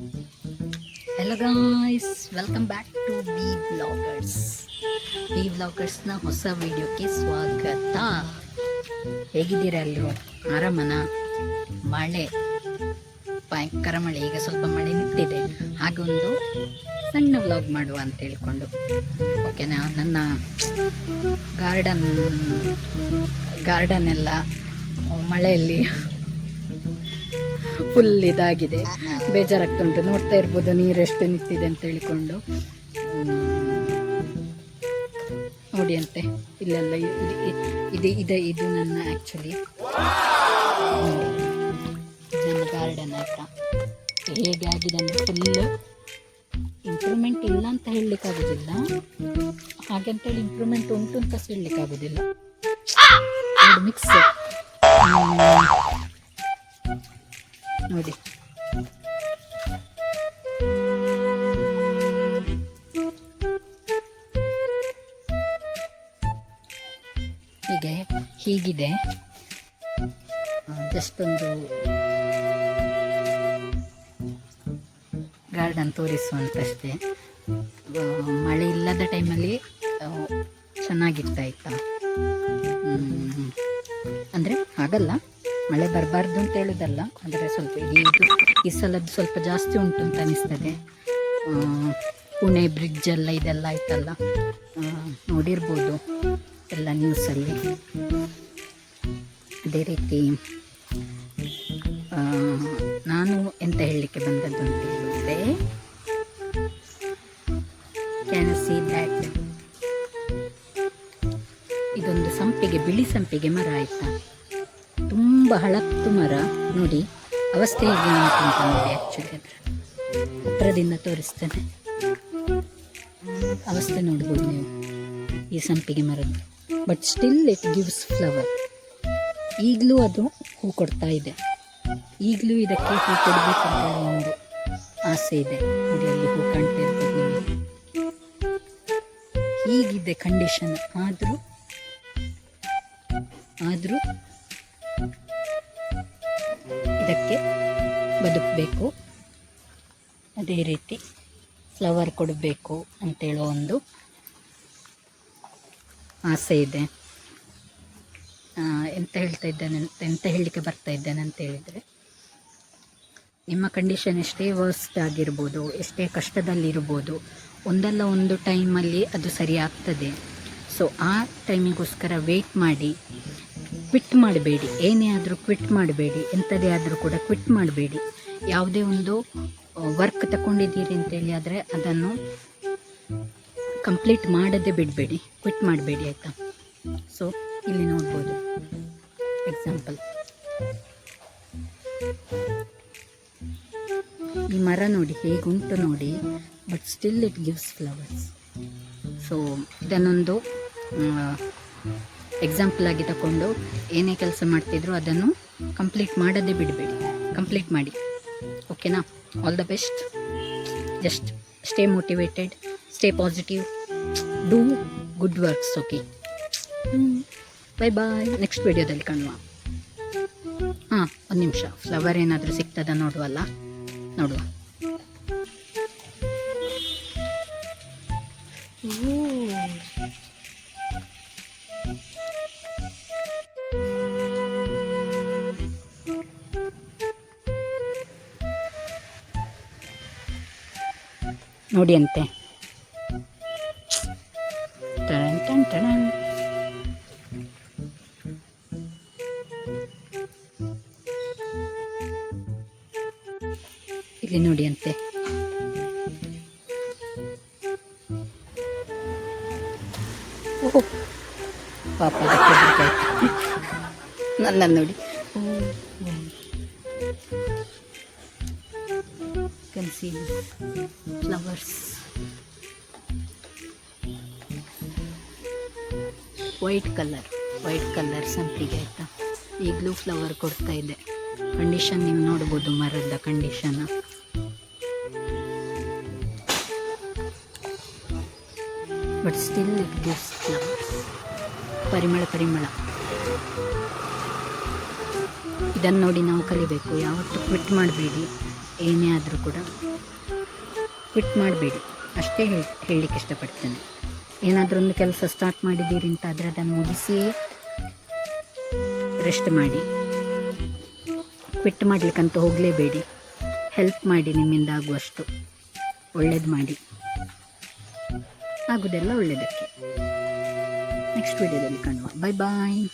Hello guys welcome back to B bloggers B ಬ್ಲಾಗರ್ಸ್ನ ಹೊಸ ವಿಡಿಯೋಕ್ಕೆ ಸ್ವಾಗತ. ಹೇಗಿದ್ದೀರಾ ಎಲ್ಲರೂ ಆರಾಮನ? ಮಳೆ. ಭಯಂಕರ ಮಳೆ. ಈಗ ಸ್ವಲ್ಪ ಮಳೆ ನಿಂತಿದೆ. ಹಾಗೊಂದು ಸಣ್ಣ ವ್ಲಾಗ್ ಮಾಡುವ ಅಂತ ಹೇಳ್ಕೊಂಡು. ಓಕೆನಾ ನನ್ನ ಗಾರ್ಡನ್ ಗಾರ್ಡನ್ ಎಲ್ಲ ಮಳೆಯಲ್ಲಿ ಫುಲ್ ಇದಾಗಿದೆ. ಬೇಜಾರಾಗ್ತಾ ಉಂಟು ನೋಡ್ತಾ ಇರ್ಬೋದು ನೀರೆಷ್ಟು ನಿಂತಿದೆ ಅಂತ ಹೇಳಿಕೊಂಡು. ನೋಡಿ ಅಂತೆ. ಇಲ್ಲೆಲ್ಲ ಇದು, ಇದೆ, ಇದು ನನ್ನ ಆ್ಯಕ್ಚುಲಿ ನನ್ನ ಗಾರ್ಡನ್ ಅಂತ ಹೇಗೆ ಆಗಿದೆ ಅಂದರೆ ಫುಲ್ ಇಂಪ್ರೂವ್ಮೆಂಟ್ ಇಲ್ಲ ಅಂತ ಹೇಳಲಿಕ್ಕಾಗೋದಿಲ್ಲ. ಹಾಗಂತೇಳಿ ಇಂಪ್ರೂವ್ಮೆಂಟ್ ಉಂಟು ಅಂತ ಹೇಳಲಿಕ್ಕಾಗೋದಿಲ್ಲ. ಮಿಕ್ಸ್ ನೋಡಿ. ಹೀಗೆ ಹೀಗಿದೆ. ಜಸ್ಟ್ ಒಂದು ಗಾರ್ಡನ್ ತೋರಿಸುವಂತಷ್ಟೇ. ಮಳೆ ಇಲ್ಲದ ಟೈಮಲ್ಲಿ ಚೆನ್ನಾಗಿರ್ತಾ ಇತ್ತ. ಅಂದರೆ ಹಾಗಲ್ಲ. ಮಳೆ ಬರಬಾರ್ದು ಅಂತ ಹೇಳೋದಲ್ಲ ಅಂದರೆ ಸ್ವಲ್ಪ ಇದು, ಈ ಸಲದ್ದು ಸ್ವಲ್ಪ ಜಾಸ್ತಿ ಉಂಟು ಅಂತ ಅನಿಸ್ತದೆ. ಪುಣೆ ಬ್ರಿಡ್ಜ್ ಎಲ್ಲ ಇದೆಲ್ಲ ಆಯ್ತಲ್ಲ ನೋಡಿರ್ಬೋದು ಎಲ್ಲ ನ್ಯೂಸಲ್ಲಿ ಅದೇ ರೀತಿ ನಾನು ಎಂತ ಹೇಳಲಿಕ್ಕೆ ಬಂದದ್ದು ಅಂತ ಹೇಳಿದ್ರೆ ಕ್ಯಾನ್ ಸಿ ದ್ಯಾಟ್ ಇದೊಂದು ಸಂಪಿಗೆ, ಬಿಳಿ ಸಂಪಿಗೆ ಮರ ಆಯ್ತಾ? ತುಂಬ ಹಳತ್ತು ಮರ ನೋಡಿ ಅವಸ್ಥೆ ಉಂಟು ಆ್ಯಕ್ಚುಲಿ ಅದರ ತೋರಿಸ್ತೇನೆ. ಅವಸ್ಥೆ ನೋಡ್ಬೋದು ನೀವು ಈ ಸಂಪಿಗೆ ಮರದ್ದು. But still it gives flower ಈಗಲೂ ಅದು ಹೂ ಕೊಡ್ತಾ ಇದೆ. ಈಗಲೂ ಇದಕ್ಕೆ ಹೂ ಕೊಡಬೇಕಂತ ಒಂದು ಆಸೆ ಇದೆ. ಅಲ್ಲಿ ಹೂ ಕಾಣ್ತಾ ಇರ್ಬೋದು ಹೀಗಿದೆ ಕಂಡೀಷನ್ ಆದರೂ ಆದರೂ ಇದಕ್ಕೆ ಬದುಕಬೇಕು. ಅದೇ ರೀತಿ ಫ್ಲವರ್ ಕೊಡಬೇಕು ಅಂತೇಳೋ ಒಂದು ಆಸೆ ಇದೆ. ಎಂತ ಹೇಳ್ತಾ ಇದ್ದೇನೆ ಎಂತ ಹೇಳಲಿಕ್ಕೆ ಬರ್ತಾ ಇದ್ದೇನೆ ಅಂತ ಹೇಳಿದರೆ, ನಿಮ್ಮ ಕಂಡೀಷನ್ ಎಷ್ಟೇ ವರ್ಸ್ಟ್ ಆಗಿರ್ಬೋದು, ಎಷ್ಟೇ ಕಷ್ಟದಲ್ಲಿರ್ಬೋದು, ಒಂದಲ್ಲ ಒಂದು ಟೈಮಲ್ಲಿ ಅದು ಸರಿ ಆಗ್ತದೆ. ಸೊ ಆ ಟೈಮಿಗೋಸ್ಕರ ವೆಯ್ಟ್ ಮಾಡಿ ಕ್ವಿಟ್ ಮಾಡಬೇಡಿ. ಏನೇ ಆದರೂ ಕ್ವಿಟ್ ಮಾಡಬೇಡಿ. ಎಂಥದೇ ಆದರೂ ಕೂಡ ಕ್ವಿಟ್ ಮಾಡಬೇಡಿ. ಯಾವುದೇ ಒಂದು ವರ್ಕ್ ತಗೊಂಡಿದ್ದೀರಿ ಅಂತೇಳಿ ಆದರೆ ಅದನ್ನು ಕಂಪ್ಲೀಟ್ ಮಾಡದೇ ಬಿಡಬೇಡಿ. ಕ್ವಿಟ್ ಮಾಡಬೇಡಿ ಆಯಿತಾ? ಸೊ ಇಲ್ಲಿ ನೋಡ್ಬೋದು. ಎಕ್ಸಾಂಪಲ್ ಈ ಮರ ನೋಡಿ ಹೇಗುಂಟು ನೋಡಿ but still it gives flowers so ಇದನ್ನೊಂದು ಎಕ್ಸಾಂಪಲ್ ಆಗಿ ತಗೊಂಡು ಏನೇ ಕೆಲಸ ಮಾಡ್ತಿದ್ರು ಅದನ್ನು ಕಂಪ್ಲೀಟ್ ಮಾಡದೇ ಬಿಡಬೇಡಿ. ಕಂಪ್ಲೀಟ್ ಮಾಡಿ. ಓಕೆನಾ all the best just stay motivated stay positive do good works okay bye bye next ವಿಡಿಯೋದಲ್ಲಿ ಕಾಣುವ. ಹಾಂ ಒಂದು ನಿಮಿಷ. ಫ್ಲವರ್ ಏನಾದರೂ ಸಿಗ್ತದ ನೋಡುವಲ್ಲ? ನೋಡುವ. ನೋಡಿ ಅಂತೆ ಟಣನ್ ಟಣ್ ಟಣನ್. ಇಲ್ಲಿ ನೋಡಿ ಅಂತೆ ಓಹೋ, ಪಾಪ ಅದಕ್ಕೆ ಹೆದ್ರಿಕೆ ಆಯ್ತು. ನನ್ನನ್ನು ನೋಡಿ ಕನ್ಸಿ flowers white colour white colour ಸಂಪಿಗೆ ಆಯಿತಾ? ಈಗಲೂ ಫ್ಲವರ್ ಕೊಡ್ತಾ ಇದೆ. ಕಂಡೀಷನ್ ನೀವು ನೋಡ್ಬೋದು, ಮರದ condition but still it gives ಪರಿಮಳ ಪರಿಮಳ. ಇದನ್ನು ನೋಡಿ ನಾವು ಕಲಿಬೇಕು. ಯಾವತ್ತೂ ಕ್ವಿಟ್ ಮಾಡಬೇಡಿ. ಏನೇ ಆದರೂ ಕೂಡ. ಕ್ವಿಟ್ ಮಾಡಬೇಡಿ. ಅಷ್ಟೇ ಹೇಳಿ, ಹೇಳಲಿಕ್ಕೆ ಇಷ್ಟಪಡ್ತೇನೆ. ಏನಾದರೂ ಒಂದು ಕೆಲಸ ಸ್ಟಾರ್ಟ್ ಮಾಡಿದ್ದೀರಿ ಅಂತ ಆದರೆ ಅದನ್ನು ಮುಗಿಸಿ ರೆಸ್ಟ್ ಮಾಡಿ. ಕ್ವಿಟ್ ಮಾಡಲಿಕ್ಕಂತ ಹೋಗಲೇಬೇಡಿ. ಹೆಲ್ಪ್ ಮಾಡಿ ನಿಮ್ಮಿಂದ ಆಗುವಷ್ಟು. ಒಳ್ಳೇದು ಮಾಡಿ. ಆಗುದೆಲ್ಲ ಒಳ್ಳೆಯದಕ್ಕೆ ನೆಕ್ಸ್ಟ್ ವೀಡಿಯೋದಲ್ಲಿ ಕಾಣುವ. ಬಾಯ್ ಬಾಯ್